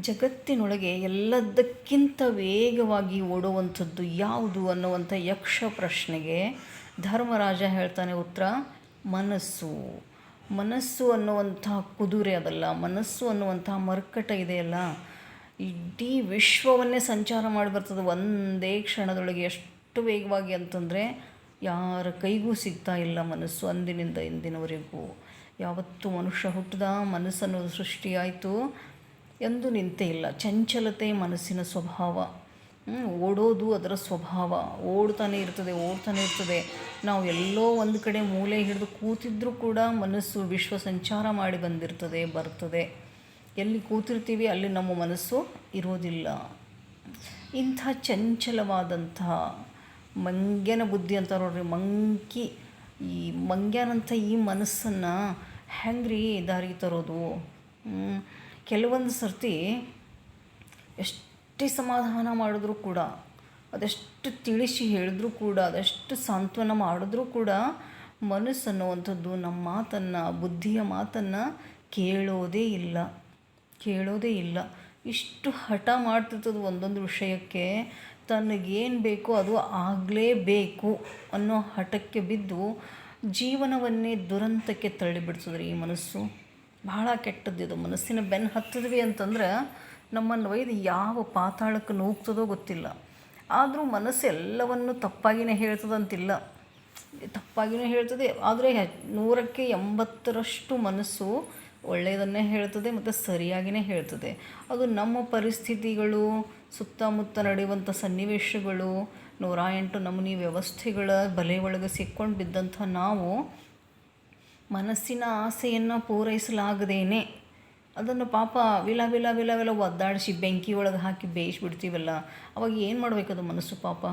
ಜಗತ್ತಿನೊಳಗೆ ಎಲ್ಲದಕ್ಕಿಂತ ವೇಗವಾಗಿ ಓಡುವಂಥದ್ದು ಯಾವುದು ಅನ್ನುವಂಥ ಯಕ್ಷ ಪ್ರಶ್ನೆಗೆ ಧರ್ಮರಾಜ ಹೇಳ್ತಾನೆ ಉತ್ತರ, ಮನಸ್ಸು. ಮನಸ್ಸು ಅನ್ನುವಂಥ ಕುದುರೆ ಅದಲ್ಲ, ಮನಸ್ಸು ಅನ್ನುವಂಥ ಮರ್ಕಟ ಇದೆಯಲ್ಲ ಇಡೀ ವಿಶ್ವವನ್ನೇ ಸಂಚಾರ ಮಾಡಿ ಬರ್ತದೆ ಒಂದೇ ಕ್ಷಣದೊಳಗೆ ಎಷ್ಟು ವೇಗವಾಗಿ ಅಂತಂದರೆ ಯಾರ ಕೈಗೂ ಸಿಗ್ತಾ ಇಲ್ಲ ಮನಸ್ಸು ಅಂದಿನಿಂದ ಇಂದಿನವರೆಗೂ. ಯಾವತ್ತು ಮನುಷ್ಯ ಹುಟ್ಟಿದ ಮನಸ್ಸನ್ನು ಸೃಷ್ಟಿಯಾಯಿತು ಎಂದು ನಿಂತೇ ಇಲ್ಲ. ಚಂಚಲತೆ ಮನಸ್ಸಿನ ಸ್ವಭಾವ. ಓಡೋದು ಅದರ ಸ್ವಭಾವ. ಓಡ್ತಾನೆ ಇರ್ತದೆ ಓಡ್ತಾನೆ ಇರ್ತದೆ. ನಾವು ಎಲ್ಲೋ ಒಂದು ಕಡೆ ಮೂಲೆ ಹಿಡಿದು ಕೂತಿದ್ರೂ ಕೂಡ ಮನಸ್ಸು ವಿಶ್ವ ಸಂಚಾರ ಮಾಡಿ ಬಂದಿರ್ತದೆ, ಬರ್ತದೆ. ಎಲ್ಲಿ ಕೂತಿರ್ತೀವಿ ಅಲ್ಲಿ ನಮ್ಮ ಮನಸ್ಸು ಇರೋದಿಲ್ಲ. ಇಂಥ ಚಂಚಲವಾದಂತಹ ಮಂಗ್ಯನ ಬುದ್ಧಿ ಅಂತ ನೋಡ್ರಿ, ಮಂಕಿ. ಈ ಮಂಗ್ಯನಂಥ ಈ ಮನಸ್ಸನ್ನು ಹೆಂಗ್ರಿ ದಾರಿಗೆ ತರೋದು. ಕೆಲವೊಂದು ಸರ್ತಿ ಎಷ್ಟೇ ಸಮಾಧಾನ ಮಾಡಿದ್ರೂ ಕೂಡ, ಅದೆಷ್ಟು ತಿಳಿಸಿ ಹೇಳಿದ್ರೂ ಕೂಡ, ಅದೆಷ್ಟು ಸಾಂತ್ವನ ಮಾಡಿದ್ರೂ ಕೂಡ ಮನಸ್ಸು ಅನ್ನುವಂಥದ್ದು ನಮ್ಮ ಮಾತನ್ನು, ಬುದ್ಧಿಯ ಮಾತನ್ನು ಕೇಳೋದೇ ಇಲ್ಲ. ಕೇಳೋದೇ ಇಲ್ಲ. ಇಷ್ಟು ಹಠ ಮಾಡ್ತಿರ್ತದೆ ಒಂದೊಂದು ವಿಷಯಕ್ಕೆ ತನಗೇನು ಬೇಕೋ ಅದು ಆಗಲೇಬೇಕು ಅನ್ನೋ ಹಠಕ್ಕೆ ಬಿದ್ದು ಜೀವನವನ್ನೇ ದುರಂತಕ್ಕೆ ತಳ್ಳಿಬಿಡ್ತದ್ರಿ ಈ ಮನಸ್ಸು. ಬಹಳ ಇದು. ಮನಸ್ಸಿನ ಬೆನ್ನು ಹತ್ತಿದ್ವಿ ಅಂತಂದ್ರೆ ನಮ್ಮನ್ನು ಒಯ್ದು ಯಾವ ಪಾತಾಳಕ್ಕೆ ನೂಗ್ತದೋ ಗೊತ್ತಿಲ್ಲ. ಆದರೂ ಮನಸ್ಸು ಎಲ್ಲವನ್ನು ತಪ್ಪಾಗಿಯೇ ಹೇಳ್ತದಂತಿಲ್ಲ. ತಪ್ಪಾಗಿಯೂ ಹೇಳ್ತದೆ. ಆದರೆ ನೂರಕ್ಕೆ ಎಂಬತ್ತರಷ್ಟು ಮನಸ್ಸು ಒಳ್ಳೆಯದನ್ನೇ ಹೇಳ್ತದೆ ಮತ್ತು ಸರಿಯಾಗಿಯೇ ಹೇಳ್ತದೆ. ಅದು ನಮ್ಮ ಪರಿಸ್ಥಿತಿಗಳು, ಸುತ್ತಮುತ್ತ ನಡೆಯುವಂಥ ಸನ್ನಿವೇಶಗಳು ನೂರ ಎಂಟು ನಮೂನಿ ವ್ಯವಸ್ಥೆಗಳ ಬಲೆ ಒಳಗೆ ಸಿಕ್ಕೊಂಡು ಬಿದ್ದಂಥ ನಾವು ಮನಸ್ಸಿನ ಆಸೆಯನ್ನು ಪೂರೈಸಲಾಗದೇನೆ. ಅದನ್ನು ಪಾಪ ವಿಲ ವಿಲ ವಿಲ ವಿಲ ಒದ್ದಾಡಿಸಿ ಬೆಂಕಿ ಒಳಗೆ ಹಾಕಿ ಬೇಯಿಸ್ಬಿಡ್ತೀವಲ್ಲ, ಅವಾಗ ಏನು ಮಾಡಬೇಕದು ಮನಸ್ಸು ಪಾಪ?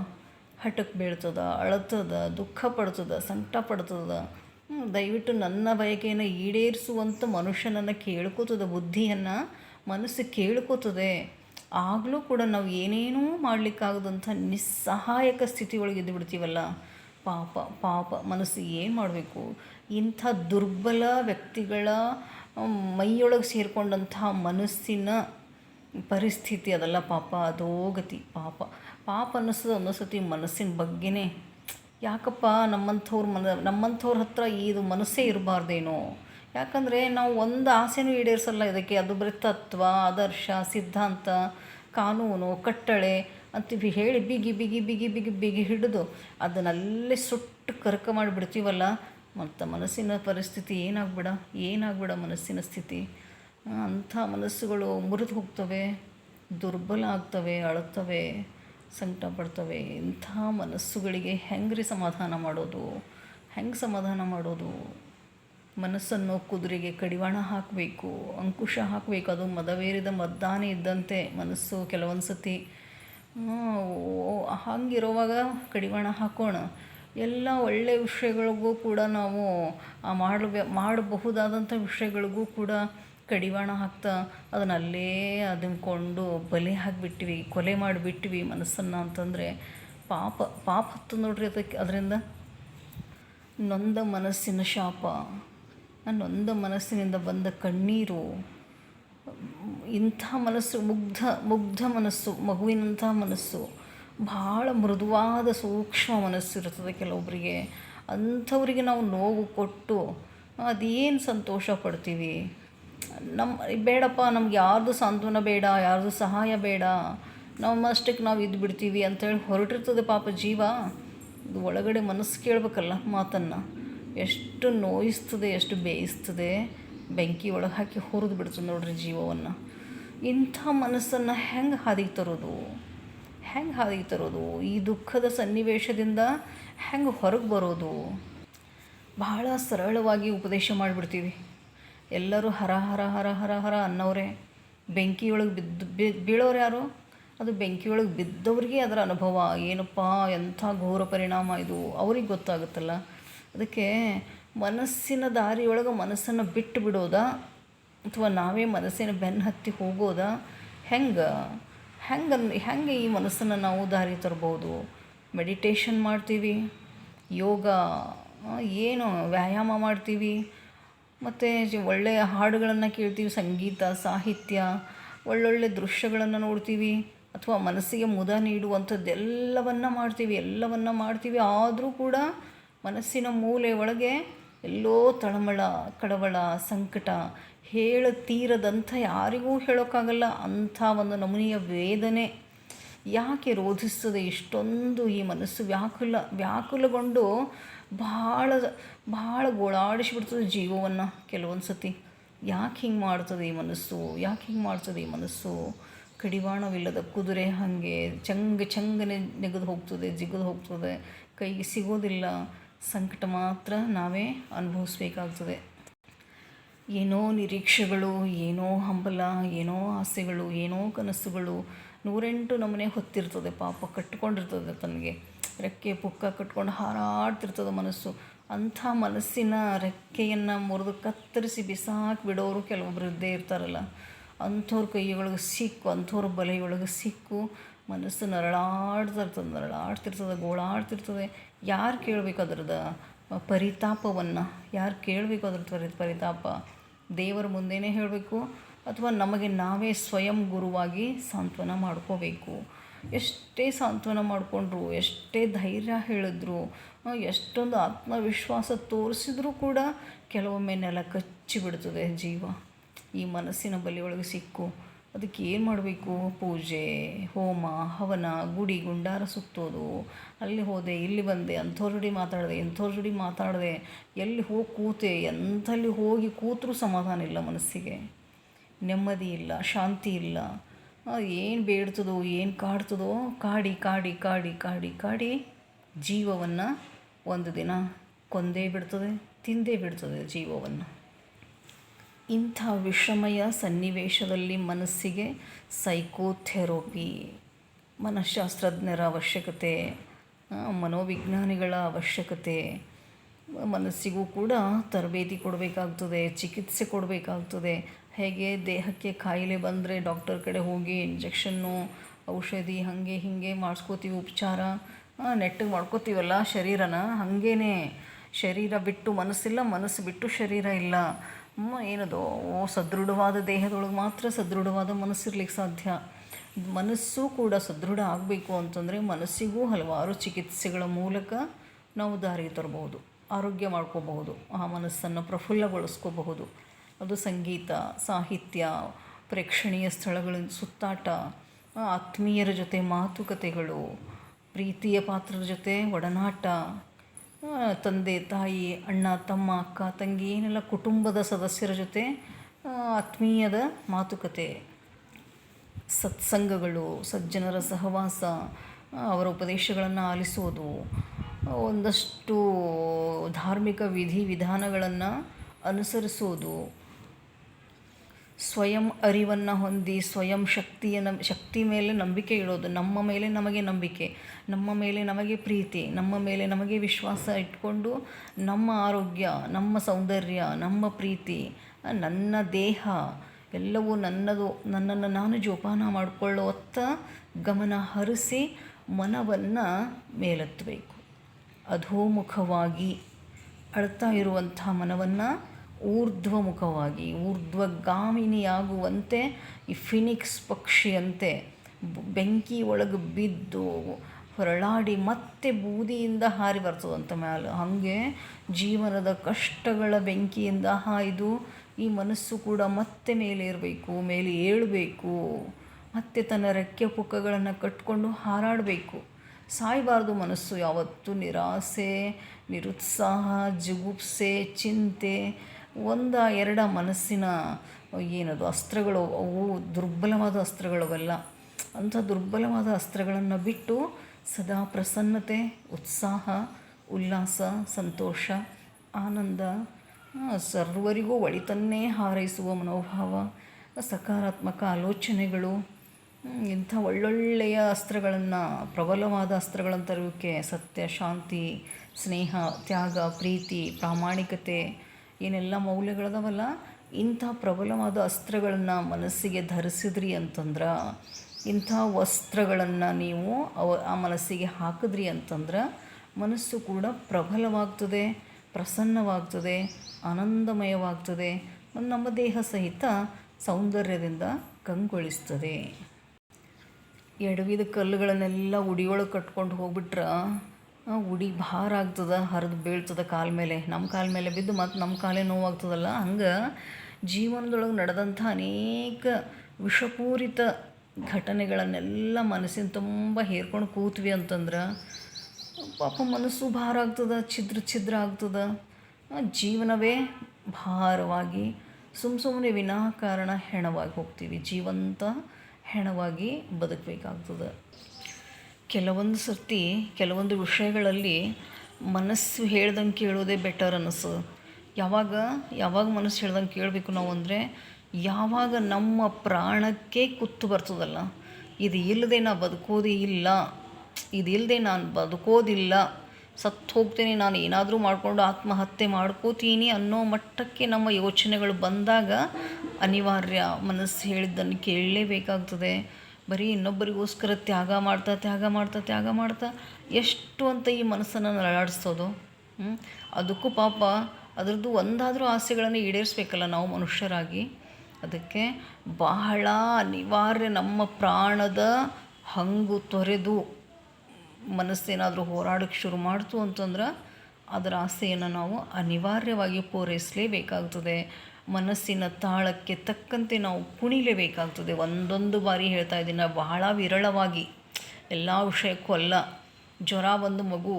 ಹಠಕ್ಕೆ ಬೀಳ್ತದ, ಅಳತದ, ದುಃಖ ಪಡ್ತದ, ಸಂಕಟ ಪಡ್ತದ. ದಯವಿಟ್ಟು ನನ್ನ ಬಯಕೆಯನ್ನು ಈಡೇರಿಸುವಂಥ ಮನುಷ್ಯನನ್ನು ಕೇಳ್ಕೋತದ, ಬುದ್ಧಿಯನ್ನು ಮನಸ್ಸು ಕೇಳ್ಕೋತದೆ. ಆಗಲೂ ಕೂಡ ನಾವು ಏನೇನೂ ಮಾಡಲಿಕ್ಕಾಗದಂಥ ನಿಸ್ಸಹಾಯಕ ಸ್ಥಿತಿ ಒಳಗೆ ಇದ್ದು ಪಾಪ ಪಾಪ, ಮನಸ್ಸು ಏನು ಮಾಡಬೇಕು? ಇಂಥ ದುರ್ಬಲ ವ್ಯಕ್ತಿಗಳ ಮೈಯೊಳಗೆ ಸೇರಿಕೊಂಡಂತಹ ಮನಸ್ಸಿನ ಪರಿಸ್ಥಿತಿ ಅದಲ್ಲ ಪಾಪ ಅದೋ ಗತಿ ಪಾಪ. ಪಾಪ ಅನ್ನಿಸ್ತದೆ ಒಂದೊಂದು ಸತಿ ಮನಸ್ಸಿನ ಬಗ್ಗೆನೇ. ಯಾಕಪ್ಪ ನಮ್ಮಂಥವ್ರ ಮನ, ನಮ್ಮಂಥವ್ರ ಹತ್ರ ಇದು ಮನಸ್ಸೇ ಇರಬಾರ್ದೇನೋ? ಯಾಕಂದರೆ ನಾವು ಒಂದು ಆಸೆನೂ ಈಡೇರಿಸಲ್ಲ ಇದಕ್ಕೆ. ಅದು ಬರೀ ತತ್ವ ಆದರ್ಶ, ಸಿದ್ಧಾಂತ, ಕಾನೂನು, ಕಟ್ಟಳೆ. ಅಂತೀವಿ ಹೇಳಿ ಬಿಗಿ ಬಿಗಿ ಬಿಗಿ ಬಿಗಿ ಬಿಗಿ ಹಿಡಿದು ಅದನ್ನಲ್ಲೇ ಸುಟ್ಟು ಕರ್ಕ ಮಾಡಿಬಿಡ್ತೀವಲ್ಲ, ಮತ್ತು ಮನಸ್ಸಿನ ಪರಿಸ್ಥಿತಿ ಏನಾಗ್ಬಿಡ ಏನಾಗ್ಬಿಡ ಮನಸ್ಸಿನ ಸ್ಥಿತಿ. ಅಂಥ ಮನಸ್ಸುಗಳು ಮುರಿದು ಹೋಗ್ತವೆ, ದುರ್ಬಲ ಆಗ್ತವೆ, ಅಳುತ್ತವೆ, ಸಂಕಟ ಪಡ್ತವೆ. ಇಂಥ ಮನಸ್ಸುಗಳಿಗೆ ಹೆಂಗ್ರಿ ಸಮಾಧಾನ ಮಾಡೋದು? ಹೆಂಗೆ ಸಮಾಧಾನ ಮಾಡೋದು? ಮನಸ್ಸನ್ನು ಕುದುರೆಗೆ ಕಡಿವಾಣ ಹಾಕಬೇಕು, ಅಂಕುಶ ಹಾಕಬೇಕು, ಅದು ಮದವೇರಿದ ಮದ್ದಾನೆ ಇದ್ದಂತೆ ಮನಸ್ಸು ಕೆಲವೊಂದು ಸತಿ ಹಾಗಿರುವಾಗ ಕಡಿವಾಣ ಹಾಕೋಣ. ಎಲ್ಲ ಒಳ್ಳೆಯ ವಿಷಯಗಳಿಗೂ ಕೂಡ ನಾವು ಮಾಡಬೇ, ಮಾಡಬಹುದಾದಂಥ ವಿಷಯಗಳಿಗೂ ಕೂಡ ಕಡಿವಾಣ ಹಾಕ್ತಾ ಅದನ್ನ ಅಲ್ಲೇ ಅದಂಕೊಂಡು ಬಲೆ ಹಾಕಿಬಿಟ್ವಿ, ಕೊಲೆ ಮಾಡಿಬಿಟ್ವಿ ಮನಸ್ಸನ್ನು ಅಂತಂದರೆ ಪಾಪ ಪಾಪ ಹತ್ತು ನೋಡ್ರಿ ಅದಕ್ಕೆ, ಅದರಿಂದ. ನೊಂದ ಮನಸ್ಸಿನ ಶಾಪ ನೊಂದ ಮನಸ್ಸಿನಿಂದ ಬಂದ ಕಣ್ಣೀರು ಇಂಥ ಮನಸ್ಸು, ಮುಗ್ಧ ಮುಗ್ಧ ಮನಸ್ಸು, ಮಗುವಿನಂಥ ಮನಸ್ಸು ಭಾಳ ಮೃದುವಾದ ಸೂಕ್ಷ್ಮ ಮನಸ್ಸು ಇರ್ತದೆ ಕೆಲವೊಬ್ಬರಿಗೆ ಅಂಥವರಿಗೆ ನಾವು ನೋವು ಕೊಟ್ಟು ಅದೇನು ಸಂತೋಷ ಪಡ್ತೀವಿ? ನಮ್ಮ ಬೇಡಪ್ಪ, ನಮ್ಗೆ ಯಾರ್ದು ಸಾಂತ್ವನ ಬೇಡ, ಯಾರ್ದು ಸಹಾಯ ಬೇಡ, ನಮ್ಮಷ್ಟಕ್ಕೆ ನಾವು ಇದ್ದು ಬಿಡ್ತೀವಿ ಅಂತೇಳಿ ಹೊರಟಿರ್ತದೆ ಪಾಪ ಜೀವ. ಇದು ಒಳಗಡೆ ಮನಸ್ಸು ಕೇಳಬೇಕಲ್ಲ ಮಾತನ್ನು. ಎಷ್ಟು ನೋಯಿಸ್ತದೆ, ಎಷ್ಟು ಬೇಯಿಸ್ತದೆ. ಬೆಂಕಿ ಒಳಗೆ ಹಾಕಿ ಹುರಿದು ಬಿಡ್ತು ನೋಡ್ರಿ ಜೀವವನ್ನು. ಇಂಥ ಮನಸ್ಸನ್ನು ಹೆಂಗೆ ಹಾದಿಗೆ ತರೋದು? ಹೆಂಗೆ ಹಾದಿಗೆ ತರೋದು? ಈ ದುಃಖದ ಸನ್ನಿವೇಶದಿಂದ ಹೆಂಗೆ ಹೊರಗೆ ಬರೋದು? ಬಹಳ ಸರಳವಾಗಿ ಉಪದೇಶ ಮಾಡಿಬಿಡ್ತೀವಿ. ಎಲ್ಲರೂ ಹರ ಹರ ಹರ ಹರ ಹರ ಅನ್ನೋರೆ. ಬೆಂಕಿಯೊಳಗೆ ಬಿದ್ದು ಬೀಳೋರು ಯಾರು? ಅದು ಬೆಂಕಿಯೊಳಗೆ ಬಿದ್ದವ್ರಿಗೆ ಅದರ ಅನುಭವ. ಏನಪ್ಪ ಎಂಥ ಘೋರ ಪರಿಣಾಮ ಇದು. ಅವ್ರಿಗೆ ಗೊತ್ತಾಗುತ್ತಲ್ಲ. ಅದಕ್ಕೆ ಮನಸ್ಸಿನ ದಾರಿಯೊಳಗೆ ಮನಸ್ಸನ್ನು ಬಿಟ್ಟು ಬಿಡೋದಾ ಅಥವಾ ನಾವೇ ಮನಸ್ಸಿನ ಬೆನ್ನು ಹತ್ತಿ ಹೋಗೋದಾ? ಹೆಂಗೆ? ಹೆಂಗೆ ಹೆಂಗೆ ಈ ಮನಸ್ಸನ್ನು ನಾವು ದಾರಿ ತರ್ಬೋದು? ಮೆಡಿಟೇಷನ್ ಮಾಡ್ತೀವಿ, ಯೋಗ ಏನು ವ್ಯಾಯಾಮ ಮಾಡ್ತೀವಿ, ಮತ್ತು ಒಳ್ಳೆಯ ಹಾಡುಗಳನ್ನು ಕೇಳ್ತೀವಿ, ಸಂಗೀತ, ಸಾಹಿತ್ಯ, ಒಳ್ಳೊಳ್ಳೆ ದೃಶ್ಯಗಳನ್ನು ನೋಡ್ತೀವಿ, ಅಥವಾ ಮನಸ್ಸಿಗೆ ಮುದ ನೀಡುವಂಥದ್ದೆಲ್ಲವನ್ನು ಮಾಡ್ತೀವಿ, ಎಲ್ಲವನ್ನು ಮಾಡ್ತೀವಿ, ಆದರೂ ಕೂಡ ಮನಸ್ಸಿನ ಮೂಲೆ ಒಳಗೆ ಎಲ್ಲೋ ತಳಮಳ ಕಳವಳ ಸಂಕಟ ಹೇಳ ತೀರದಂಥ ಯಾರಿಗೂ ಹೇಳೋಕ್ಕಾಗಲ್ಲ. ಅಂಥ ಒಂದು ನಮೂನೆಯ ವೇದನೆ ಯಾಕೆ ರೋಧಿಸ್ತದೆ ಇಷ್ಟೊಂದು ಈ ಮನಸ್ಸು ವ್ಯಾಕುಲ, ವ್ಯಾಕುಲಗೊಂಡು ಭಾಳ ಭಾಳ ಗೋಳಾಡಿಸಿಬಿಡ್ತದೆ ಜೀವವನ್ನು ಕೆಲವೊಂದು ಸತಿ ಯಾಕೆ ಹಿಂಗೆ ಮಾಡ್ತದೆ ಈ ಮನಸ್ಸು? ಯಾಕೆ ಹಿಂಗೆ ಮಾಡ್ತದೆ ಈ ಮನಸ್ಸು? ಕಡಿವಾಣವಿಲ್ಲದ ಕುದುರೆ ಹಾಗೆ ಚಂಗ ಚಂಗನೆ ನೆಗೆದು ಹೋಗ್ತದೆ, ಜಿಗಿದು ಹೋಗ್ತದೆ, ಕೈಗೆ ಸಿಗೋದಿಲ್ಲ. ಸಂಕಟ ಮಾತ್ರ ನಾವೇ ಅನುಭವಿಸ್ಬೇಕಾಗ್ತದೆ. ಏನೋ ನಿರೀಕ್ಷೆಗಳು, ಏನೋ ಹಂಬಲ, ಏನೋ ಆಸೆಗಳು, ಏನೋ ಕನಸುಗಳು ನೂರೆಂಟು ನಮನೆ ಹೊತ್ತಿರ್ತದೆ, ಪಾಪ ಕಟ್ಕೊಂಡಿರ್ತದೆ ತನಗೆ. ರೆಕ್ಕೆ ಪುಕ್ಕ ಕಟ್ಕೊಂಡು ಹಾರಾಡ್ತಿರ್ತದೆ ಮನಸ್ಸು. ಅಂಥ ಮನಸ್ಸಿನ ರೆಕ್ಕೆಯನ್ನು ಮುರಿದು ಕತ್ತರಿಸಿ ಬಿಸಾಕಿ ಬಿಡೋರು ಕೆಲವೊಬ್ಬರು ಇದ್ದೇ ಇರ್ತಾರಲ್ಲ. ಅಂಥವ್ರ ಕೈಯೊಳಗೆ ಸಿಕ್ಕು ಅಂಥವ್ರ ಬಲೆಯೊಳಗೆ ಸಿಕ್ಕು ಮನಸ್ಸು ನರಳಾಡ್ತಿರ್ತದೆ ನರಳಾಡ್ತಿರ್ತದೆ, ಗೋಳಾಡ್ತಿರ್ತದೆ. ಯಾರು ಕೇಳಬೇಕು ಅದ್ರದ್ದು? ಪರಿತಾಪವನ್ನು. ಯಾರು ಕೇಳಬೇಕು ಅದ್ರ ಪರಿ, ಪರಿತಾಪ? ದೇವರ ಮುಂದೆನೇ ಹೇಳಬೇಕು? ಅಥವಾ ನಮಗೆ ನಾವೇ ಸ್ವಯಂ ಗುರುವಾಗಿ ಸಾಂತ್ವನ ಮಾಡ್ಕೋಬೇಕು? ಎಷ್ಟೇ ಸಾಂತ್ವನ ಮಾಡಿಕೊಂಡ್ರು, ಎಷ್ಟೇ ಧೈರ್ಯ ಹೇಳಿದ್ರು ಎಷ್ಟೊಂದು ಆತ್ಮವಿಶ್ವಾಸ ತೋರಿಸಿದ್ರೂ ಕೂಡ ಕೆಲವೊಮ್ಮೆ ನೆಲ ಕಚ್ಚಿಬಿಡ್ತದೆ ಜೀವ. ಈ ಮನಸ್ಸಿನ ಬಲಿಯೊಳಗೆ ಸಿಕ್ಕು. ಅದಕ್ಕೆ ಏನು ಮಾಡಬೇಕು? ಪೂಜೆ, ಹೋಮ, ಹವನ, ಗುಡಿ, ಗುಂಡಾರ ಸುತ್ತೋದು. ಅಲ್ಲಿ ಹೋದೆ, ಇಲ್ಲಿ ಬಂದೆ, ಅಂಥವ್ರ ಜೋಡಿ ಮಾತಾಡಿದೆ, ಇಂಥವ್ರ ಜೋಡಿ ಮಾತಾಡಿದೆ. ಎಲ್ಲಿ ಹೋಗಿ ಕೂತೆ? ಎಂಥಲ್ಲಿ ಹೋಗಿ ಕೂತರೂ ಸಮಾಧಾನ ಇಲ್ಲ ಮನಸ್ಸಿಗೆ. ನೆಮ್ಮದಿ ಇಲ್ಲ, ಶಾಂತಿ ಇಲ್ಲ. ಏನು ಬೇಡ್ತದೋ, ಏನು ಕಾಡ್ತದೋ, ಕಾಡಿ ಕಾಡಿ ಕಾಡಿ ಕಾಡಿ ಕಾಡಿ ಜೀವವನ್ನು ಒಂದು ದಿನ ಕೊಂದೇ ಬಿಡ್ತದೆ, ತಿಂದೇ ಬಿಡ್ತದೆ ಜೀವವನ್ನು. ಇಂಥ ವಿಷಮಯ ಸನ್ನಿವೇಶದಲ್ಲಿ ಮನಸ್ಸಿಗೆ ಸೈಕೋಥೆರಪಿ ಮನಃಶಾಸ್ತ್ರಜ್ಞರ ಅವಶ್ಯಕತೆ ಮನೋವಿಜ್ಞಾನಿಗಳ ಅವಶ್ಯಕತೆ, ಮನಸ್ಸಿಗೂ ಕೂಡ ತರಬೇತಿ ಕೊಡಬೇಕಾಗ್ತದೆ, ಚಿಕಿತ್ಸೆ ಕೊಡಬೇಕಾಗ್ತದೆ. ಹೇಗೆ ದೇಹಕ್ಕೆ ಕಾಯಿಲೆ ಬಂದರೆ ಡಾಕ್ಟರ್ ಕಡೆ ಹೋಗಿ ಇಂಜೆಕ್ಷನ್ನು, ಔಷಧಿ ಹಾಗೆ ಹೀಗೆ ಮಾಡಿಸ್ಕೋತೀವಿ, ಉಪಚಾರ ನೆಟ್ಟಿಗೆ ಮಾಡ್ಕೋತೀವಲ್ಲ ಶರೀರನ? ಹಾಗೇನೆ. ಶರೀರ ಬಿಟ್ಟು ಮನಸ್ಸಿಲ್ಲ, ಮನಸ್ಸು ಬಿಟ್ಟು ಶರೀರ ಇಲ್ಲ. ಏನದು? ಓ, ಸದೃಢವಾದ ದೇಹದೊಳಗೆ ಮಾತ್ರ ಸದೃಢವಾದ ಮನಸ್ಸಿರ್ಲಿಕ್ಕೆ ಸಾಧ್ಯ. ಮನಸ್ಸು ಕೂಡ ಸದೃಢ ಆಗಬೇಕು ಅಂತಂದರೆ ಮನಸ್ಸಿಗೂ ಹಲವಾರು ಚಿಕಿತ್ಸೆಗಳ ಮೂಲಕ ನಾವು ದಾರಿಗೆ ತರಬಹುದು, ಆರೋಗ್ಯ ಮಾಡ್ಕೋಬಹುದು, ಆ ಮನಸ್ಸನ್ನು ಪ್ರಫುಲ್ಲಗೊಳಿಸ್ಕೋಬಹುದು. ಅದು ಸಂಗೀತ, ಸಾಹಿತ್ಯ, ಪ್ರೇಕ್ಷಣೀಯ ಸ್ಥಳಗಳ ಸುತ್ತಾಟ, ಆತ್ಮೀಯರ ಜೊತೆ ಮಾತುಕತೆಗಳು, ಪ್ರೀತಿಯ ಪಾತ್ರದ ಜೊತೆ ಒಡನಾಟ ತಂದೆ, ತಾಯಿ, ಅಣ್ಣ, ತಮ್ಮ, ಅಕ್ಕ, ತಂಗಿ, ಏನೆಲ್ಲ ಕುಟುಂಬದ ಸದಸ್ಯರ ಜೊತೆ ಆತ್ಮೀಯದ ಮಾತುಕತೆ, ಸತ್ಸಂಗಗಳು, ಸಜ್ಜನರ ಸಹವಾಸ ಅವರ ಉಪದೇಶಗಳನ್ನು ಆಲಿಸೋದು, ಒಂದಷ್ಟು ಧಾರ್ಮಿಕ ವಿಧಿ ವಿಧಾನಗಳನ್ನು ಅನುಸರಿಸೋದು ಸ್ವಯಂ ಅರಿವನ್ನು ಹೊಂದಿ, ಸ್ವಯಂ ಶಕ್ತಿಯ ಶಕ್ತಿ ಮೇಲೆ ನಂಬಿಕೆ ಇಡೋದು, ನಮ್ಮ ಮೇಲೆ ನಮಗೆ ನಂಬಿಕೆ, ನಮ್ಮ ಮೇಲೆ ನಮಗೆ ಪ್ರೀತಿ, ನಮ್ಮ ಮೇಲೆ ನಮಗೆ ವಿಶ್ವಾಸ ಇಟ್ಕೊಂಡು ನಮ್ಮ ಆರೋಗ್ಯ, ನಮ್ಮ ಸೌಂದರ್ಯ, ನಮ್ಮ ಪ್ರೀತಿ, ನನ್ನ ದೇಹ, ಎಲ್ಲವೂ ನನ್ನದು, ನನ್ನನ್ನು ನಾನು ಜೋಪಾನ ಮಾಡಿಕೊಳ್ಳುವತ್ತ ಗಮನ ಹರಿಸಿ ಮನವನ್ನು ಮೇಲೆತ್ತಬೇಕು. ಅಧೋಮುಖವಾಗಿ ಅಳ್ತಾ ಇರುವಂಥ ಮನವನ್ನು ಊರ್ಧ್ವಮುಖವಾಗಿ, ಊರ್ಧ್ವಗಾಮಿನಿಯಾಗುವಂತೆ, ಈ ಫಿನಿಕ್ಸ್ ಪಕ್ಷಿಯಂತೆ ಬೆಂಕಿ ಒಳಗೆ ಬಿದ್ದು ಹೊರಳಾಡಿ ಮತ್ತೆ ಬೂದಿಯಿಂದ ಹಾರಿ ಬರ್ತದಂತ ಮ್ಯಾಲೆ. ಹಾಗೆ ಜೀವನದ ಕಷ್ಟಗಳ ಬೆಂಕಿಯಿಂದ ಹಾಯ್ದು ಈ ಮನಸ್ಸು ಕೂಡ ಮತ್ತೆ ಮೇಲೆ ಇರಬೇಕು ಮೇಲೆ ಏಳಬೇಕು, ಮತ್ತೆ ತನ್ನ ರೆಕ್ಕೆ ಪುಕ್ಕಗಳನ್ನು ಕಟ್ಕೊಂಡು ಹಾರಾಡಬೇಕು. ಸಾಯಬಾರ್ದು ಮನಸ್ಸು ಯಾವತ್ತೂ ನಿರಾಸೆ, ನಿರುತ್ಸಾಹ, ಜುಗುಪ್ಸೆ, ಚಿಂತೆ ಒಂದ ಎರಡ ಮನಸ್ಸಿನ ಏನದು ಅಸ್ತ್ರಗಳು, ಅವು ದುರ್ಬಲವಾದ ಅಸ್ತ್ರಗಳವಲ್ಲ. ಅಂಥ ದುರ್ಬಲವಾದ ಅಸ್ತ್ರಗಳನ್ನು ಬಿಟ್ಟು ಸದಾ ಪ್ರಸನ್ನತೆ, ಉತ್ಸಾಹ, ಉಲ್ಲಾಸ, ಸಂತೋಷ, ಆನಂದ ಸರ್ವರಿಗೂ ಒಳಿತನ್ನೇ ಹಾರೈಸುವ ಮನೋಭಾವ, ಸಕಾರಾತ್ಮಕ ಆಲೋಚನೆಗಳು ಇಂಥ ಒಳ್ಳೊಳ್ಳೆಯ ಅಸ್ತ್ರಗಳನ್ನು, ಪ್ರಬಲವಾದ ಅಸ್ತ್ರಗಳನ್ನು ತರುವಿಕೆ ಸತ್ಯ, ಶಾಂತಿ, ಸ್ನೇಹ, ತ್ಯಾಗ, ಪ್ರೀತಿ, ಪ್ರಾಮಾಣಿಕತೆ ಏನೆಲ್ಲ ಮೌಲ್ಯಗಳದವಲ್ಲ, ಇಂಥ ಪ್ರಬಲವಾದ ಅಸ್ತ್ರಗಳನ್ನು ಮನಸ್ಸಿಗೆ ಧರಿಸಿದ್ರಿ ಅಂತಂದ್ರೆ, ಇಂಥ ವಸ್ತ್ರಗಳನ್ನು ನೀವು ಅವ, ಆ ಮನಸ್ಸಿಗೆ ಹಾಕಿದ್ರಿ ಅಂತಂದ್ರೆ ಮನಸ್ಸು ಕೂಡ ಪ್ರಬಲವಾಗ್ತದೆ, ಪ್ರಸನ್ನವಾಗ್ತದೆ, ಆನಂದಮಯವಾಗ್ತದೆ ನಮ್ಮ ದೇಹ ಸಹಿತ ಸೌಂದರ್ಯದಿಂದ ಕಂಗೊಳಿಸ್ತದೆ. ಎಡವಿದ ಕಲ್ಲುಗಳನ್ನೆಲ್ಲ ಉಡಿಯೊಳಗೆ ಕಟ್ಕೊಂಡು ಹೋಗ್ಬಿಟ್ರೆ ಉಡಿ ಭಾರ ಆಗ್ತದೆ, ಹರಿದು ಬೀಳ್ತದೆ ಕಾಲ ಮೇಲೆ. ನಮ್ಮ ಕಾಲ ಮೇಲೆ ಬಿದ್ದು ಮತ್ತು ನಮ್ಮ ಕಾಲೇ ನೋವಾಗ್ತದಲ್ಲ, ಹಂಗೆ ಜೀವನದೊಳಗೆ ನಡೆದಂಥ ಅನೇಕ ವಿಷಪೂರಿತ ಘಟನೆಗಳನ್ನೆಲ್ಲ ಮನಸ್ಸಿನ ತುಂಬ ಹೇರ್ಕೊಂಡು ಕೂತ್ವಿ ಅಂತಂದ್ರೆ ಪಾಪ ಮನಸ್ಸು ಭಾರ ಆಗ್ತದೆ, ಛಿದ್ರ ಛಿದ್ರ ಆಗ್ತದೆ. ಜೀವನವೇ ಭಾರವಾಗಿ ಸುಮ್ಮ ಸುಮ್ಮನೆ ವಿನಾಕಾರಣ ಹೆಣವಾಗಿ ಹೋಗ್ತೀವಿ. ಜೀವಂತ ಹೆಣವಾಗಿ ಬದುಕಬೇಕಾಗ್ತದೆ. ಕೆಲವೊಂದು ಸರ್ತಿ ಕೆಲವೊಂದು ವಿಷಯಗಳಲ್ಲಿ ಮನಸ್ಸು ಹೇಳ್ದಂಗೆ ಕೇಳೋದೇ ಬೆಟರ್ ಅನ್ನಿಸು ಯಾವಾಗ ಯಾವಾಗ ಮನಸ್ಸು ಹೇಳ್ದಂಗೆ ಕೇಳಬೇಕು ನಾವು ಅಂದರೆ ಯಾವಾಗ ನಮ್ಮ ಪ್ರಾಣಕ್ಕೆ ಕುತ್ತು ಬರ್ತದಲ್ಲ. ಇದು ಇಲ್ಲದೆ ನಾ ಬದುಕೋದೇ ಇಲ್ಲ. ಇದು ಇಲ್ಲದೆ ನಾನು ಬದುಕೋದಿಲ್ಲ. ಸತ್ತು ಹೋಗ್ತೀನಿ, ನಾನು ಏನಾದರೂ ಮಾಡಿಕೊಂಡು ಆತ್ಮಹತ್ಯೆ ಮಾಡ್ಕೋತೀನಿ ಅನ್ನೋ ಮಟ್ಟಕ್ಕೆ ನಮ್ಮ ಯೋಚನೆಗಳು ಬಂದಾಗ ಅನಿವಾರ್ಯ ಮನಸ್ಸು ಹೇಳಿದ್ದನ್ನು ಕೇಳಲೇಬೇಕಾಗ್ತದೆ. ಬರೀ ಇನ್ನೊಬ್ಬರಿಗೋಸ್ಕರ ತ್ಯಾಗ ಮಾಡ್ತಾ ತ್ಯಾಗ ಮಾಡ್ತಾ ತ್ಯಾಗ ಮಾಡ್ತಾ ಎಷ್ಟು ಅಂತ ಈ ಮನಸ್ಸನ್ನು ನರಳಾಡಿಸೋದು ಅದಕ್ಕೂ ಪಾಪ ಅದರದ್ದು ಒಂದಾದರೂ ಆಸೆಗಳನ್ನು ಈಡೇರಿಸ್ಬೇಕಲ್ಲ ನಾವು ಮನುಷ್ಯರಾಗಿ. ಅದಕ್ಕೆ ಬಹಳ ಅನಿವಾರ್ಯ ನಮ್ಮ ಪ್ರಾಣದ ಹಂಗು ತೊರೆದು ಮನಸ್ಸೇನಾದರೂ ಹೋರಾಡೋಕ್ಕೆ ಶುರು ಮಾಡ್ತು ಅಂತಂದ್ರೆ ಅದರ ಆಸೆಯನ್ನು ನಾವು ಅನಿವಾರ್ಯವಾಗಿ ಪೂರೈಸಲೇಬೇಕಾಗ್ತದೆ. ಮನಸ್ಸಿನ ತಾಳಕ್ಕೆ ತಕ್ಕಂತೆ ನಾವು ಕುಣಿಲೇಬೇಕಾಗ್ತದೆ. ಒಂದೊಂದು ಬಾರಿ ಹೇಳ್ತಾ ಇದ್ದೀನಿ ಬಹಳ ವಿರಳವಾಗಿ, ಎಲ್ಲ ವಿಷಯಕ್ಕೂ ಅಲ್ಲ, ಜ್ವರ ಬಂದು ಮಗು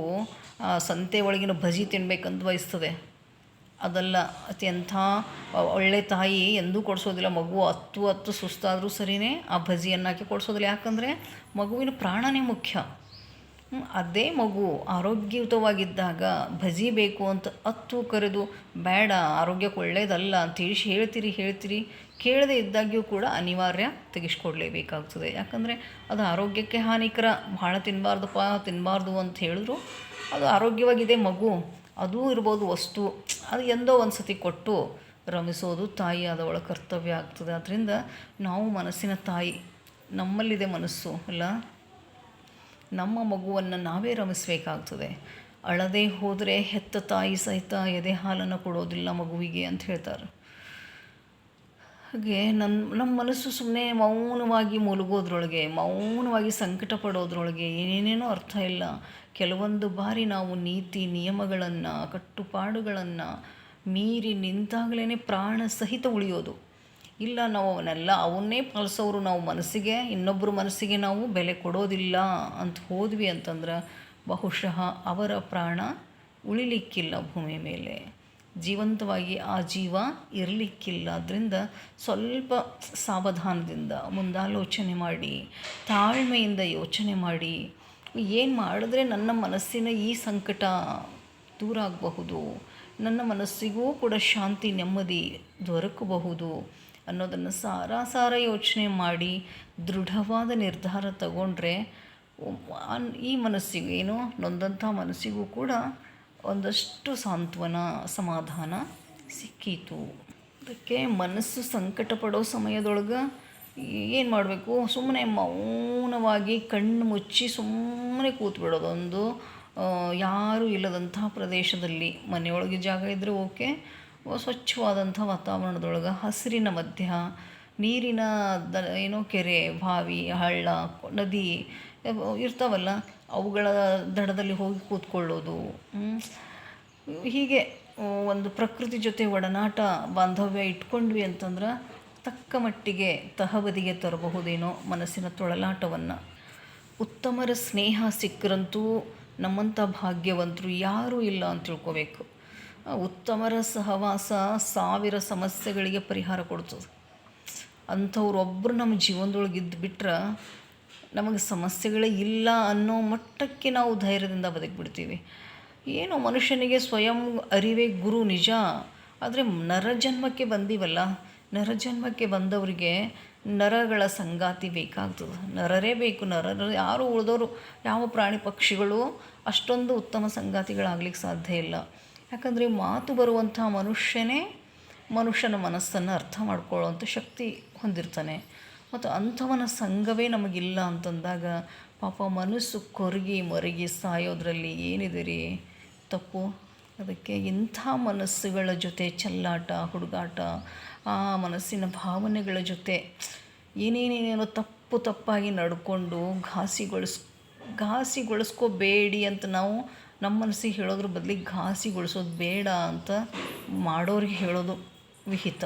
ಸಂತೆ ಒಳಗಿನ ಭಜಿ ತಿನ್ಬೇಕಂತ ಬಯಸ್ತದೆ. ಅದಲ್ಲ ಅತ್ಯಂತ ಒಳ್ಳೆ ತಾಯಿ ಎಂದೂ ಕೊಡಿಸೋದಿಲ್ಲ. ಮಗು ಹತ್ತು ಹತ್ತು ಸುಸ್ತಾದರೂ ಸರಿಯೇ ಆ ಭಜಿಯನ್ನು ಹಾಕಿ ಕೊಡಿಸೋದಿಲ್ಲ. ಯಾಕಂದರೆ ಮಗುವಿನ ಪ್ರಾಣನೇ ಮುಖ್ಯ. ಅದೇ ಮಗು ಆರೋಗ್ಯಯುತವಾಗಿದ್ದಾಗ ಭಜಿ ಬೇಕು ಅಂತ ಅತ್ತು ಕರೆದು, ಬೇಡ, ಆರೋಗ್ಯಕ್ಕೆ ಒಳ್ಳೆಯದಲ್ಲ ಅಂತ ತಿಳಿಸಿ ಹೇಳ್ತೀರಿ ಹೇಳ್ತೀರಿ. ಕೇಳದೆ ಇದ್ದಾಗ್ಯೂ ಕೂಡ ಅನಿವಾರ್ಯ ತೆಗೆಸ್ಕೊಡ್ಲೇಬೇಕಾಗ್ತದೆ. ಯಾಕಂದರೆ ಅದು ಆರೋಗ್ಯಕ್ಕೆ ಹಾನಿಕರ, ಭಾಳ ತಿನ್ನಬಾರ್ದಪ್ಪ ತಿನ್ನಬಾರ್ದು ಅಂತ ಹೇಳಿದ್ರು. ಅದು ಆರೋಗ್ಯವಾಗಿದೆ ಮಗು, ಅದೂ ಇರ್ಬೋದು ವಸ್ತು. ಅದು ಎಂದೋ ಒಂದು ಸತಿ ಕೊಟ್ಟು ರಮಿಸೋದು ತಾಯಿ ಆದವಳ ಕರ್ತವ್ಯ ಆಗ್ತದೆ. ಅದರಿಂದ ನಾವು ಮನಸ್ಸಿನ ತಾಯಿ, ನಮ್ಮಲ್ಲಿದೆ ಮನಸ್ಸು, ಅಲ್ಲ? ನಮ್ಮ ಮಗುವನ್ನು ನಾವೇ ರಮಿಸಬೇಕಾಗ್ತದೆ. ಅಳದೇ ಹೋದರೆ ಹೆತ್ತ ತಾಯಿ ಸಹಿತ ಎದೆ ಹಾಲನ್ನು ಕೊಡೋದಿಲ್ಲ ಮಗುವಿಗೆ ಅಂತ ಹೇಳ್ತಾರೆ. ಹಾಗೆ ನನ್ನ ನಮ್ಮ ಮನಸ್ಸು ಸುಮ್ಮನೆ ಮೌನವಾಗಿ ಮುಳುಗೋದ್ರೊಳಗೆ, ಮೌನವಾಗಿ ಸಂಕಟ ಪಡೋದ್ರೊಳಗೆ ಏನೇನೇನೋ ಅರ್ಥ ಇಲ್ಲ. ಕೆಲವೊಂದು ಬಾರಿ ನಾವು ನೀತಿ ನಿಯಮಗಳನ್ನು, ಕಟ್ಟುಪಾಡುಗಳನ್ನು ಮೀರಿ ನಿಂತಾಗಲೇ ಪ್ರಾಣ ಸಹಿತ ಉಳಿಯೋದು. ಇಲ್ಲ, ನಾವು ಅವನ್ನೆಲ್ಲ ಅವನ್ನೇ ಪಾಲಿಸೋರು ನಾವು ಮನಸ್ಸಿಗೆ ಇನ್ನೊಬ್ಬರ ಮನಸ್ಸಿಗೆ ನಾವು ಬೆಲೆ ಕೊಡೋದಿಲ್ಲ ಅಂತ ಹೋದ್ವಿ ಅಂತಂದ್ರೆ ಬಹುಶಃ ಅವರ ಪ್ರಾಣ ಉಳಿಲಿಕ್ಕಿಲ್ಲ ಭೂಮಿ ಮೇಲೆ. ಜೀವಂತವಾಗಿ ಆ ಜೀವ ಇರಲಿಕ್ಕಿಲ್ಲ. ಅದರಿಂದ ಸ್ವಲ್ಪ ಸಾವಧಾನದಿಂದ ಮುಂದಾಲೋಚನೆ ಮಾಡಿ, ತಾಳ್ಮೆಯಿಂದ ಯೋಚನೆ ಮಾಡಿ, ಏನು ಮಾಡಿದ್ರೆ ನನ್ನ ಮನಸ್ಸಿನ ಈ ಸಂಕಟ ದೂರ ಆಗಬಹುದು, ನನ್ನ ಮನಸ್ಸಿಗೂ ಕೂಡ ಶಾಂತಿ ನೆಮ್ಮದಿ ದೊರಕಬಹುದು ಅನ್ನೋದನ್ನು ಸಾರ ಸಾರ ಯೋಚನೆ ಮಾಡಿ ದೃಢವಾದ ನಿರ್ಧಾರ ತಗೊಂಡ್ರೆ ಈ ಮನಸ್ಸಿಗೂ ಏನು ನೊಂದಂಥ ಮನಸ್ಸಿಗೂ ಕೂಡ ಒಂದಷ್ಟು ಸಾಂತ್ವನ, ಸಮಾಧಾನ ಸಿಕ್ಕಿತು. ಅದಕ್ಕೆ ಮನಸ್ಸು ಸಂಕಟ ಪಡೋ ಸಮಯದೊಳಗೆ ಏನು ಮಾಡಬೇಕು? ಸುಮ್ಮನೆ ಮೌನವಾಗಿ ಕಣ್ಣು ಮುಚ್ಚಿ ಸುಮ್ಮನೆ ಕೂತ್ಬಿಡೋದೊಂದು ಯಾರೂ ಇಲ್ಲದಂಥ ಪ್ರದೇಶದಲ್ಲಿ ಮನೆಯೊಳಗೆ ಜಾಗ ಇದ್ದರೆ ಓಕೆ. ಸ್ವಚ್ಛವಾದಂಥ ವಾತಾವರಣದೊಳಗೆ ಹಸಿರಿನ ಮಧ್ಯ, ನೀರಿನ ದ, ಏನೋ ಕೆರೆ, ಬಾವಿ, ಹಳ್ಳ ನದಿ ಇರ್ತಾವಲ್ಲ, ಅವುಗಳ ದಡದಲ್ಲಿ ಹೋಗಿ ಕೂತ್ಕೊಳ್ಳೋದು. ಹೀಗೆ ಒಂದು ಪ್ರಕೃತಿ ಜೊತೆ ಒಡನಾಟ ಬಾಂಧವ್ಯ ಇಟ್ಕೊಂಡ್ವಿ ಅಂತಂದ್ರೆ ತಕ್ಕ ಮಟ್ಟಿಗೆ ತಹಬದಿಗೆ ತರಬಹುದೇನೋ ಮನಸ್ಸಿನ ತೊಳಲಾಟವನ್ನು. ಉತ್ತಮರ ಸ್ನೇಹ ಸಿಕ್ಕರಂತೂ ನಮ್ಮಂಥ ಭಾಗ್ಯವಂತರು ಯಾರೂ ಇಲ್ಲ ಅಂತ ತಿಳ್ಕೊಬೇಕು. ಉತ್ತಮರ ಸಹವಾಸ ಸಾವಿರ ಸಮಸ್ಯೆಗಳಿಗೆ ಪರಿಹಾರ ಕೊಡ್ತದೆ. ಅಂಥವ್ರು ಒಬ್ಬರು ನಮ್ಮ ಜೀವನದೊಳಗೆ ಇದ್ದು ಬಿಟ್ರೆ ನಮಗೆ ಸಮಸ್ಯೆಗಳೇ ಇಲ್ಲ ಅನ್ನೋ ಮಟ್ಟಕ್ಕೆ ನಾವು ಧೈರ್ಯದಿಂದ ಬದುಕಿಬಿಡ್ತೀವಿ. ಏನು ಮನುಷ್ಯನಿಗೆ ಸ್ವಯಂ ಅರಿವೇ ಗುರು ನಿಜ, ಆದರೆ ನರಜನ್ಮಕ್ಕೆ ಬಂದೀವಲ್ಲ, ನರಜನ್ಮಕ್ಕೆ ಬಂದವರಿಗೆ ನರಗಳ ಸಂಗಾತಿ ಬೇಕಾಗ್ತದೆ. ನರರೇ ಬೇಕು, ನರರು ಯಾರು ಉಳಿದವರು ಯಾವ ಪ್ರಾಣಿ ಪಕ್ಷಿಗಳು ಅಷ್ಟೊಂದು ಉತ್ತಮ ಸಂಗಾತಿಗಳಾಗ್ಲಿಕ್ಕೆ ಸಾಧ್ಯ ಇಲ್ಲ. ಯಾಕಂದರೆ ಮಾತು ಬರುವಂಥ ಮನುಷ್ಯನೇ ಮನುಷ್ಯನ ಮನಸ್ಸನ್ನು ಅರ್ಥ ಮಾಡ್ಕೊಳ್ಳೋವಂಥ ಶಕ್ತಿ ಹೊಂದಿರ್ತಾನೆ. ಮತ್ತು ಅಂಥವನ ಸಂಘವೇ ನಮಗಿಲ್ಲ ಅಂತಂದಾಗ ಪಾಪ ಮನಸ್ಸು ಕೊರಗಿ ಮರಗಿ ಸಾಯೋದ್ರಲ್ಲಿ ಏನಿದೆ ರೀ ತಪ್ಪು? ಅದಕ್ಕೆ ಇಂಥ ಮನಸ್ಸುಗಳ ಜೊತೆ ಚೆಲ್ಲಾಟ, ಹುಡುಗಾಟ, ಆ ಮನಸ್ಸಿನ ಭಾವನೆಗಳ ಜೊತೆ ಏನೇನೇನೇನೋ ತಪ್ಪು ತಪ್ಪಾಗಿ ನಡ್ಕೊಂಡು ಘಾಸಿಗೊಳಿಸ್, ಘಾಸಿಗೊಳಿಸ್ಕೋಬೇಡಿ ಅಂತ ನಾವು ನಮ್ಮ ಮನಸ್ಸಿಗೆ ಹೇಳೋದ್ರ ಬದಲಿಗೆ ಘಾಸಿಗೊಳಿಸೋದು ಬೇಡ ಅಂತ ಮಾಡೋರಿಗೆ ಹೇಳೋದು ವಿಹಿತ.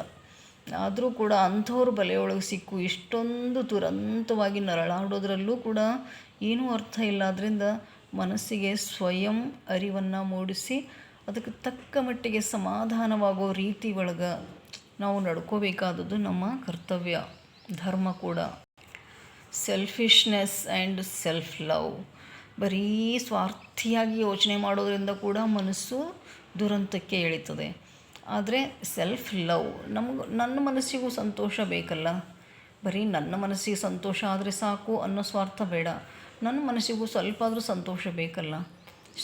ಆದರೂ ಕೂಡ ಅಂಥವ್ರ ಬಲೆಯೊಳಗೆ ಸಿಕ್ಕು ಇಷ್ಟೊಂದು ದುರಂತವಾಗಿ ನರಳಾಡೋದ್ರಲ್ಲೂ ಕೂಡ ಏನೂ ಅರ್ಥ ಇಲ್ಲ ಅದರಿಂದ ಮನಸ್ಸಿಗೆ ಸ್ವಯಂ ಅರಿವನ್ನು ಮೂಡಿಸಿ ಅದಕ್ಕೆ ತಕ್ಕ ಮಟ್ಟಿಗೆ ಸಮಾಧಾನವಾಗೋ ರೀತಿ ಒಳಗೆ ನಾವು ನಡ್ಕೋಬೇಕಾದದ್ದು ನಮ್ಮ ಕರ್ತವ್ಯ, ಧರ್ಮ ಕೂಡ. ಸೆಲ್ಫಿಶ್ನೆಸ್ ಆ್ಯಂಡ್ ಸೆಲ್ಫ್ ಲವ್ ಬರೀ ಸ್ವಾರ್ಥಿಯಾಗಿ ಯೋಚನೆ ಮಾಡೋದರಿಂದ ಕೂಡ ಮನಸ್ಸು ದುರಂತಕ್ಕೆ ಎಳೀತದೆ. ಆದರೆ ಸೆಲ್ಫ್ ಲವ್ ನಮ್ಗೆ, ನನ್ನ ಮನಸ್ಸಿಗೂ ಸಂತೋಷ ಬೇಕಲ್ಲ? ಬರೀ ನನ್ನ ಮನಸ್ಸಿಗೆ ಸಂತೋಷ ಆದರೆ ಸಾಕು ಅನ್ನೋ ಸ್ವಾರ್ಥ ಬೇಡ. ನನ್ನ ಮನಸ್ಸಿಗೂ ಸ್ವಲ್ಪ ಆದರೂ ಸಂತೋಷ ಬೇಕಲ್ಲ?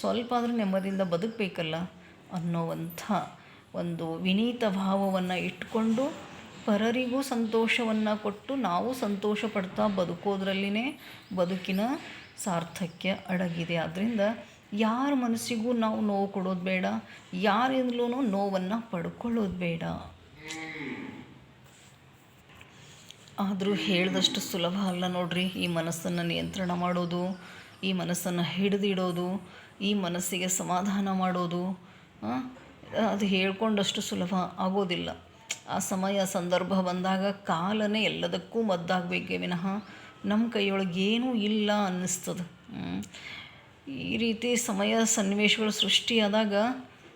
ಸ್ವಲ್ಪ ಆದರೂ ನೆಮ್ಮದಿಯಿಂದ ಬದುಕಬೇಕಲ್ಲ? ಅನ್ನೋವಂಥ ಒಂದು ವಿನೀತ ಭಾವವನ್ನು ಇಟ್ಕೊಂಡು ಪರರಿಗೂ ಸಂತೋಷವನ್ನು ಕೊಟ್ಟು ನಾವು ಸಂತೋಷ ಪಡ್ತಾ ಬದುಕೋದ್ರಲ್ಲಿನೇ ಬದುಕಿನ ಸಾರ್ಥಕ್ಯ ಅಡಗಿದೆ. ಆದ್ದರಿಂದ ಯಾರ ಮನಸ್ಸಿಗೂ ನಾವು ನೋವು ಕೊಡೋದು ಬೇಡ ಯಾರಿಂದಲೂ ನೋವನ್ನು ಪಡ್ಕೊಳ್ಳೋದು ಬೇಡ. ಆದರೂ ಹೇಳಿದಷ್ಟು ಸುಲಭ ಅಲ್ಲ ನೋಡ್ರಿ, ಈ ಮನಸ್ಸನ್ನು ನಿಯಂತ್ರಣ ಮಾಡೋದು, ಈ ಮನಸ್ಸನ್ನು ಹಿಡಿದಿಡೋದು, ಈ ಮನಸ್ಸಿಗೆ ಸಮಾಧಾನ ಮಾಡೋದು ಅದು ಹೇಳ್ಕೊಂಡಷ್ಟು ಸುಲಭ ಆಗೋದಿಲ್ಲ. ಆ ಸಮಯ, ಸಂದರ್ಭ ಬಂದಾಗ ಕಾಲನೇ ಎಲ್ಲದಕ್ಕೂ ಮದ್ದಾಗಬೇಕೇ ವಿನಃ. ನಮ್ಮ ಕೈಯೊಳಗೆ ಏನೂ ಇಲ್ಲ ಅನ್ನಿಸ್ತದೆ. ಈ ರೀತಿ ಸಮಯ ಸನ್ನಿವೇಶಗಳು ಸೃಷ್ಟಿಯಾದಾಗ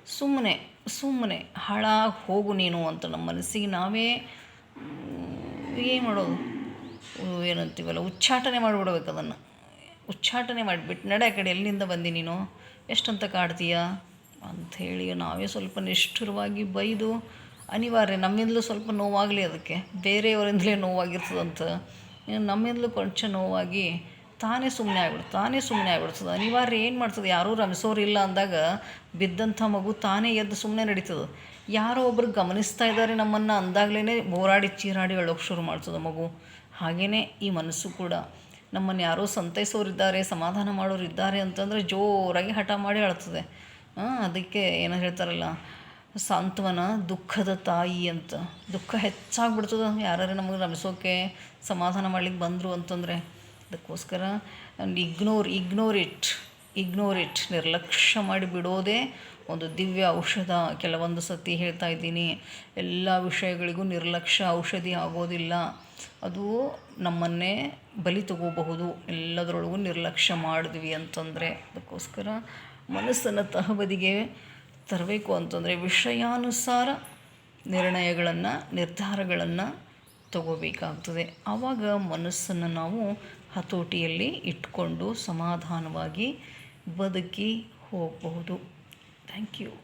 ಸುಮ್ಮನೆ ಸುಮ್ಮನೆ ಹಾಳಾಗಿ ಹೋಗು ನೀನು ಅಂತ ನಮ್ಮ ಮನಸ್ಸಿಗೆ ನಾವೇ ಏನು ಮಾಡೋದು? ಏನಂತೀವಲ್ಲ, ಉಚ್ಚಾಟನೆ ಮಾಡಿಬಿಡ್ಬೇಕು ಅದನ್ನು. ಉಚ್ಚಾಟನೆ ಮಾಡಿಬಿಟ್ಟು ನಡೆ ಕಡೆ, ಎಲ್ಲಿಂದ ಬಂದಿ ನೀನು? ಎಷ್ಟಂತ ಕಾಡ್ತೀಯ? ಅಂಥೇಳಿ ನಾವೇ ಸ್ವಲ್ಪ ನಿಷ್ಠುರವಾಗಿ ಬೈದು, ಅನಿವಾರ್ಯ, ನಮ್ಮಿಂದಲೂ ಸ್ವಲ್ಪ ನೋವಾಗಲಿ ಅದಕ್ಕೆ. ಬೇರೆಯವರಿಂದಲೇ ನೋವಾಗಿರ್ತದಂತ ನಮ್ಮಿಂದಲೂ ಕೊಂಚ ನೋವಾಗಿ ತಾನೇ ಸುಮ್ಮನೆ ಆಗ್ಬಿಡ್ತು, ತಾನೇ ಸುಮ್ಮನೆ ಆಗ್ಬಿಡ್ತದೆ. ಅನಿವಾರ್ಯ ಏನು ಮಾಡ್ತದೆ? ಯಾರೂ ರಮಿಸೋರಿಲ್ಲ ಅಂದಾಗ ಬಿದ್ದಂಥ ಮಗು ತಾನೇ ಎದ್ದು ಸುಮ್ಮನೆ ನಡೀತದೆ. ಯಾರೋ ಒಬ್ರು ಗಮನಿಸ್ತಾ ಇದ್ದಾರೆ ನಮ್ಮನ್ನು ಅಂದಾಗಲೇ ಓರಾಡಿ ಚೀರಾಡಿ ಅಳೋಕೆ ಶುರು ಮಾಡ್ತದೆ ಮಗು. ಹಾಗೆಯೇ ಈ ಮನಸ್ಸು ಕೂಡ. ನಮ್ಮನ್ನು ಯಾರೋ ಸಂತೈಸೋರಿದ್ದಾರೆ, ಸಮಾಧಾನ ಮಾಡೋರು ಇದ್ದಾರೆ ಅಂತಂದರೆ ಜೋರಾಗಿ ಹಠ ಮಾಡಿ ಅಳ್ತದೆ. ಅದಕ್ಕೆ ಏನೋ ಹೇಳ್ತಾರಲ್ಲ ಸಾಂತ್ವನ ದುಃಖದ ತಾಯಿ ಅಂತ. ದುಃಖ ಹೆಚ್ಚಾಗ್ಬಿಡ್ತದೆ. ಯಾರು ನಮಗೆ ನಮಿಸೋಕೆ ಸಮಾಧಾನ ಮಾಡ್ಲಿಕ್ಕೆ ಬಂದರು ಅಂತಂದರೆ ಅದಕ್ಕೋಸ್ಕರ ignore ignore it ignore it ನಿರ್ಲಕ್ಷ್ಯ ಮಾಡಿ ಬಿಡೋದೇ ಒಂದು ದಿವ್ಯ ಔಷಧ. ಕೆಲವೊಂದು ಸತಿ ಹೇಳ್ತಾ ಇದ್ದೀನಿ, ಎಲ್ಲ ವಿಷಯಗಳಿಗೂ ನಿರ್ಲಕ್ಷ್ಯ ಔಷಧಿ ಆಗೋದಿಲ್ಲ. ಅದು ನಮ್ಮನ್ನೇ ಬಲಿ ತಗೋಬಹುದು. ಎಲ್ಲದರೊಳಗೂ ನಿರ್ಲಕ್ಷ್ಯ ಮಾಡಿದ್ವಿ ಅಂತಂದರೆ ಅದಕ್ಕೋಸ್ಕರ ಮನಸ್ಸನ್ನು ತಹಬದಿಗೆ ತರಬೇಕು ಅಂತಂದರೆ ವಿಷಯಾನುಸಾರ ನಿರ್ಣಯಗಳನ್ನು, ನಿರ್ಧಾರಗಳನ್ನು ತಗೋಬೇಕಾಗ್ತದೆ. ಆವಾಗ ಮನಸ್ಸನ್ನು ನಾವು ಹತೋಟಿಯಲ್ಲಿ ಇಟ್ಕೊಂಡು ಸಮಾಧಾನವಾಗಿ ಬದುಕಿ ಹೋಗಬಹುದು. Thank you.